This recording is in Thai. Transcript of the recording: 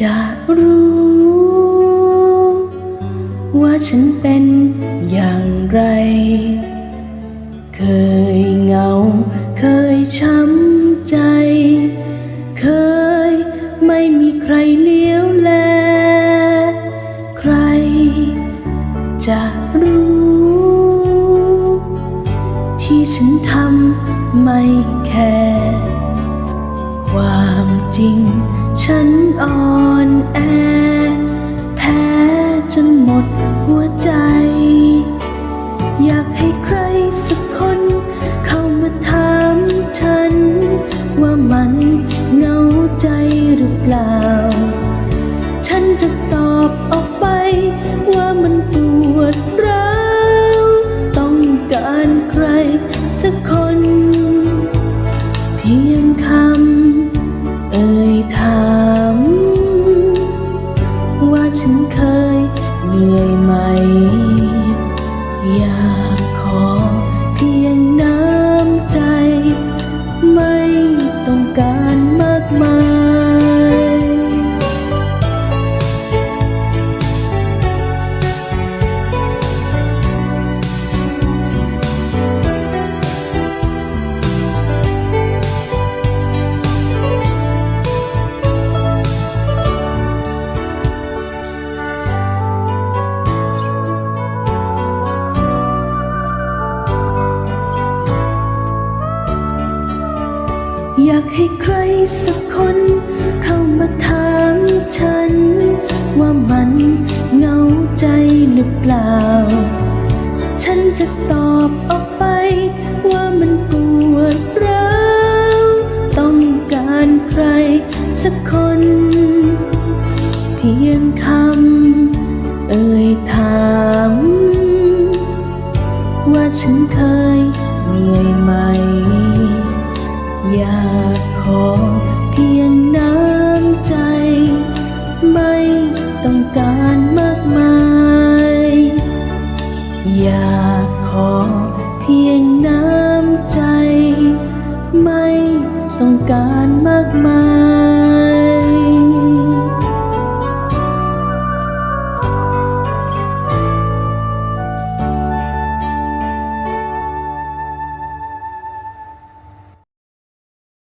จะรู้ ว่าฉันเป็นอย่างไร เคยเหงา เคยช้ำใจ เคยไม่มีใครเลี้ยวแล ใครจะรู้ ที่ฉันทำไม่แค่ ความจริง ฉันอ่อนแอ แพ้จนหมดหัวใจ อยากให้ใครสักคน เข้ามาถามฉัน ว่ามันเหงาใจหรือเปล่า ฉันจะตอบออกไป ว่ามันปวดร้าวต้องการใครสักคน เพียงคำเอ่ยถาม เหนื่อยไหม อยากขอ อยากให้ใครสักคนเข้ามาถามฉัน ว่ามันเหงาใจหรือเปล่า ฉันจะตอบออกไปว่ามันปวดร้าวต้องการใครสักคน เพียงคำเอ่ยถาม ว่าฉันเคย อยากขอเพียง